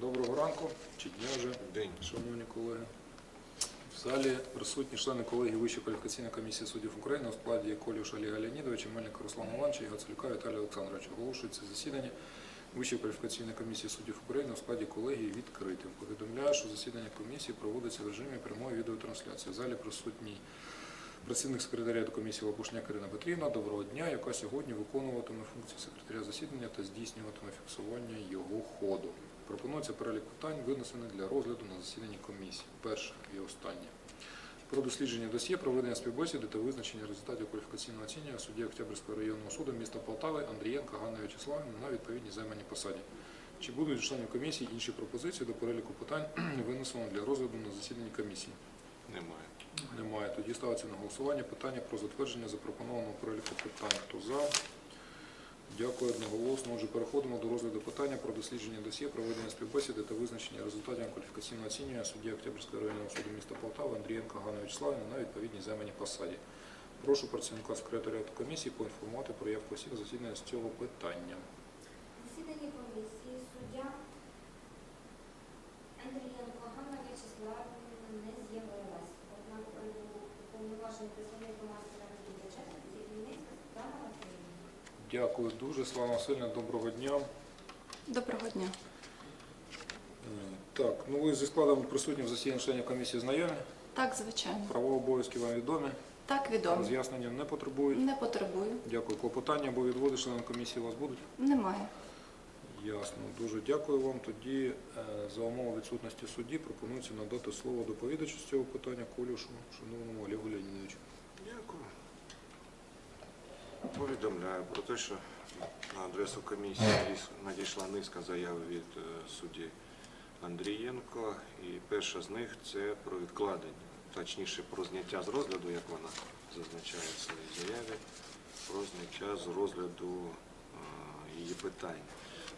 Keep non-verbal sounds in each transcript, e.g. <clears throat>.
Доброго ранку чи дня вже, День. шановні колеги. В залі присутні члени колегії Вищої кваліфікаційної комісії суддів України у складі Колюша Олега Леонідовича, Мельника Руслана Івановича Гацелюка Віталія Олександровича. Оголошується засідання Вищої кваліфікаційної комісії суддів України у складі колегії відкритим. Повідомляю, що засідання комісії проводиться в режимі прямої відеотрансляції. В залі присутній працівник секретаріату комісії Лапушняк Ірина Петрівна. Доброго дня, яка сьогодні виконуватиме функції секретаря засідання та здійснюватиме фіксування його ходу. Пропонується перелік питань, винесених для розгляду на засіданні комісії. Перше і останнє. Про дослідження досьє, проведення співбесіди та визначення результатів кваліфікаційного оцінювання судді Октябрьського районного суду міста Полтави Андрієнка Ганни Вячеславівни на відповідній займаній посаді. Чи будуть членів комісії інші пропозиції до переліку питань, <clears throat> винесених для розгляду на засіданні комісії? Немає. Немає. Тоді ставиться на голосування питання про затвердження запропонованого переліку питань. Хто за? Дякую одноголосно. Отже, переходимо до розгляду питання про дослідження досьє, проведення співбесіди та визначення результатів кваліфікаційного оцінювання судді Октябрьського районного суду міста Полтава Андрієнка Ганна Вячеславівна на відповідній займаній посаді. Прошу працівника секретаріату комісії поінформувати про явку осіб засідання з цього питання. Засідання комісії суддя Андрієнко Ганна Вячеславівна не з'явилась. Однак уповноважений представник мастера Дякую дуже, Слава Васильівна, доброго дня. Доброго дня. Е, Так, ну ви зі складом присутні в засіданні членів комісії знайомі. Так, звичайно. Права обов'язки вам відомі. Так, відомо. Роз'яснення не потребують. Не потребую. Дякую. Клопотання або відводи членам комісії у вас будуть? Немає. Ясно. Дуже дякую вам. Тоді е, за умови відсутності судді пропонується надати слово доповідачу з цього питання Колюшу, шановному Олегу Леонідовичу. Дякую. Повідомляю про те, що на адресу комісії надійшла низка заяв від е, судді Андрієнко, і перша з них це про відкладення, точніше про зняття з розгляду, як вона зазначає в своїй заяві, про зняття з розгляду е, її питань.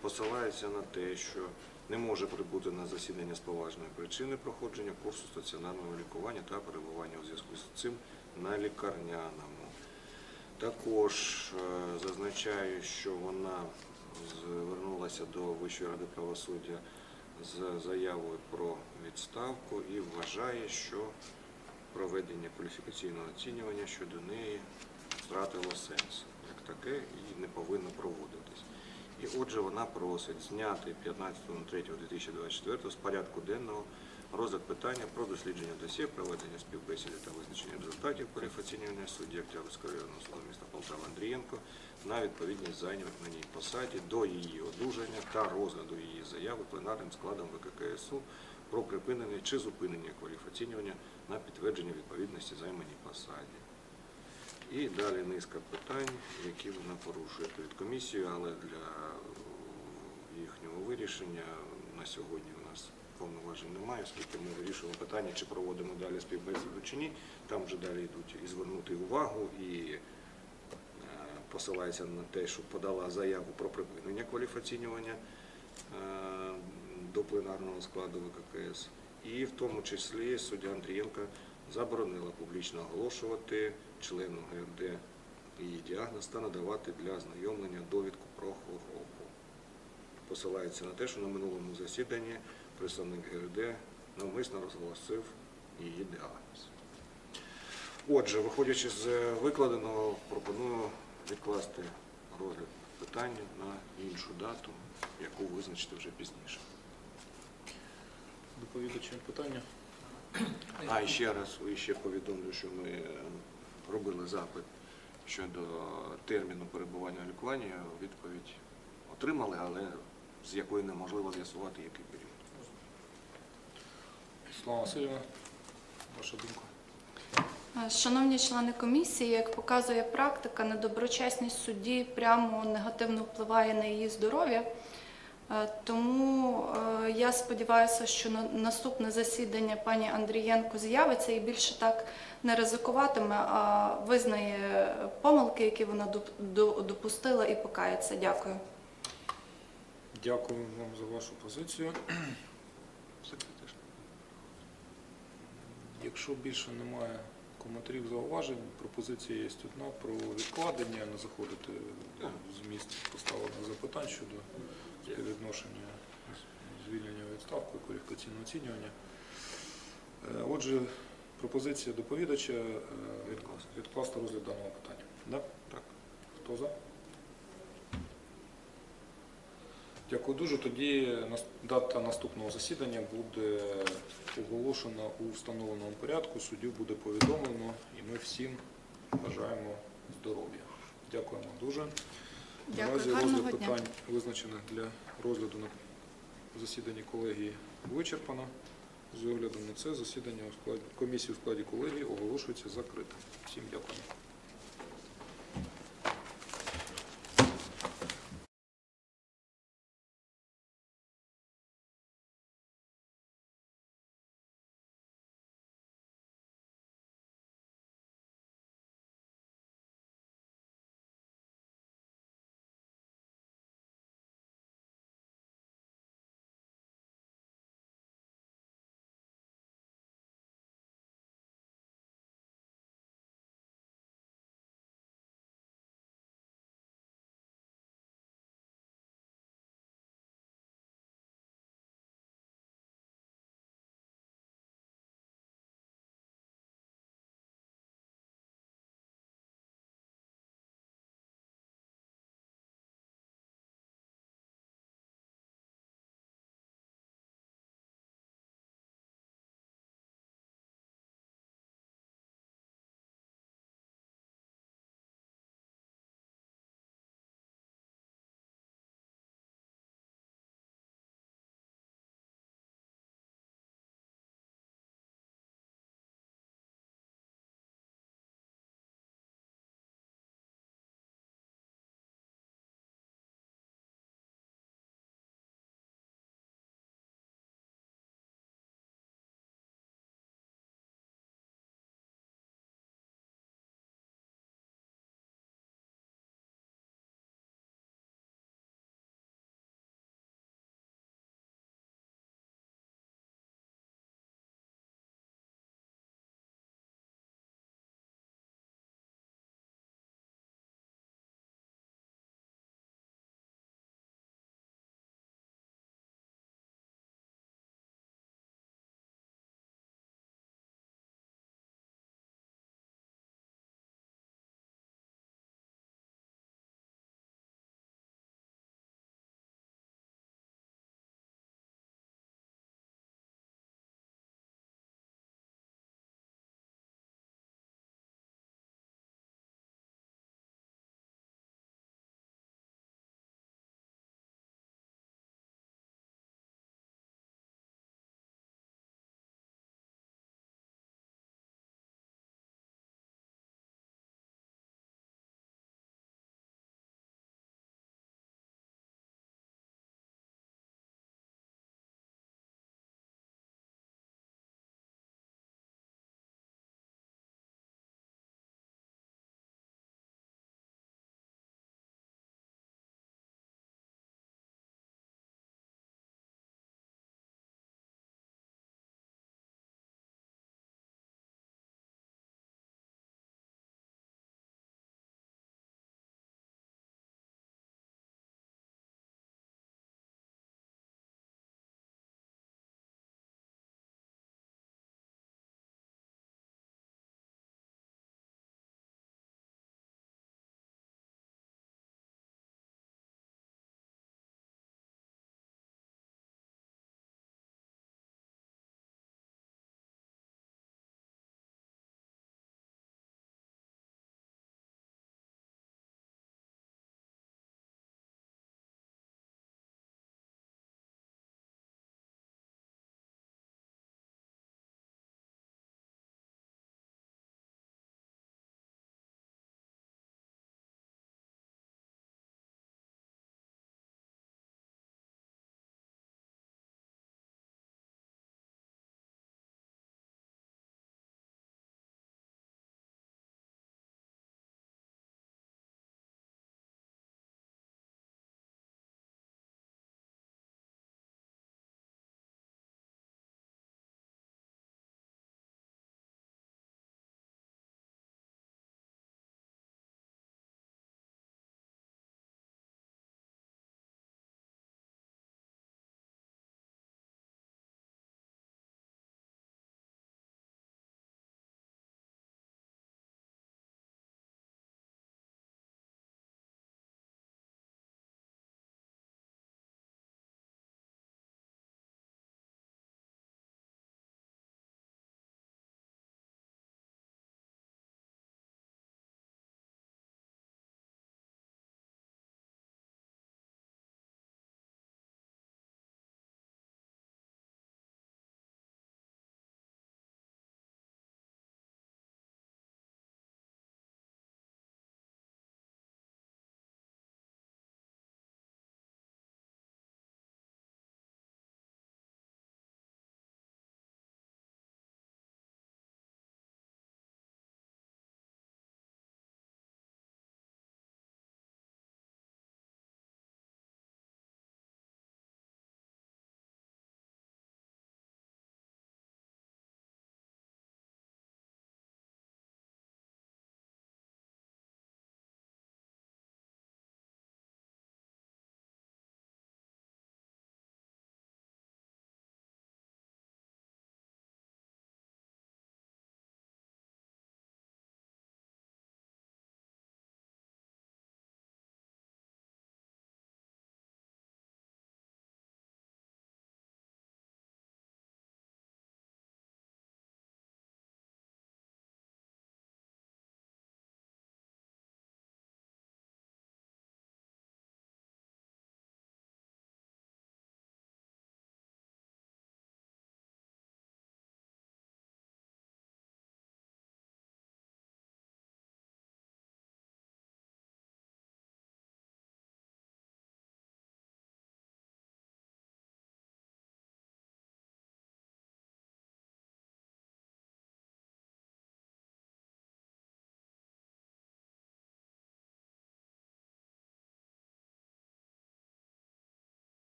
Посилається на те, що не може прибути на засідання з поважної причини проходження курсу стаціонарного лікування та перебування у зв'язку з цим на лікарняному. Також е, зазначаю, що вона звернулася до Вищої ради правосуддя з заявою про відставку і вважає, що проведення кваліфікаційного оцінювання щодо неї втратило сенс як таке і не повинно проводитись. І отже, вона просить зняти 15.03.2024 з порядку денного розгляд питання про дослідження досьє, проведення співбесіди та визначення результатів кваліфікаційного судді Октябрьського районного суду міста Полтава Андрієнко на відповідність зайнятій посаді до її одужання та розгляду її заяви пленарним складом ВККСУ про припинення чи зупинення кваліфікаційного на підтвердження відповідності займаній посаді. І далі низка питань, які вона порушує перед комісією, але для їхнього вирішення на сьогодні повноважень немає, оскільки ми вирішуємо питання, чи проводимо далі співбесіду чи ні. Там вже далі йдуть і звернути увагу, і е, посилається на те, що подала заяву про припинення кваліфікаційнювання е, до пленарного складу ВККС. І в тому числі суддя Андрієнка заборонила публічно оголошувати члену ГРД її діагноз та надавати для ознайомлення довідку про хворобу. Посилається на те, що на минулому засіданні представник ГРД навмисно розголосив її діагноз. Отже, виходячи з викладеного, пропоную відкласти розгляд питання на іншу дату, яку визначити вже пізніше. Доповідачі питання. А і ще раз і ще повідомлю, що ми е, робили запит щодо терміну перебування в лікуванні. Відповідь отримали, але з якої неможливо з'ясувати, який період. Слава Васильівна, ваша думка. Е, Шановні члени комісії, як показує практика, недоброчесність судді прямо негативно впливає на її здоров'я. Е, Тому е, я сподіваюся, що на наступне засідання пані Андрієнко з'явиться і більше так не ризикуватиме, а визнає помилки, які вона допустила, і покається. Дякую. Дякую вам за вашу позицію. Якщо більше немає коментарів, зауважень, пропозиція є одна про відкладення, не заходити в зміст поставлених запитань щодо співвідношення звільнення відставку і кваліфікаційне оцінювання. Е, Отже, пропозиція доповідача е, Відкласти. відкласти розгляд даного питання. Да? Так. Хто за? Дякую дуже. Тоді дата наступного засідання буде оголошена у встановленому порядку. Суддю буде повідомлено, і ми всім бажаємо здоров'я. Дякуємо дуже. Дякую, Наразі гарного розгляд дня. питань, визначених для розгляду на засіданні колегії, вичерпано. З оглядом на це засідання у складі комісії у складі колегії оголошується закритим. Всім дякую.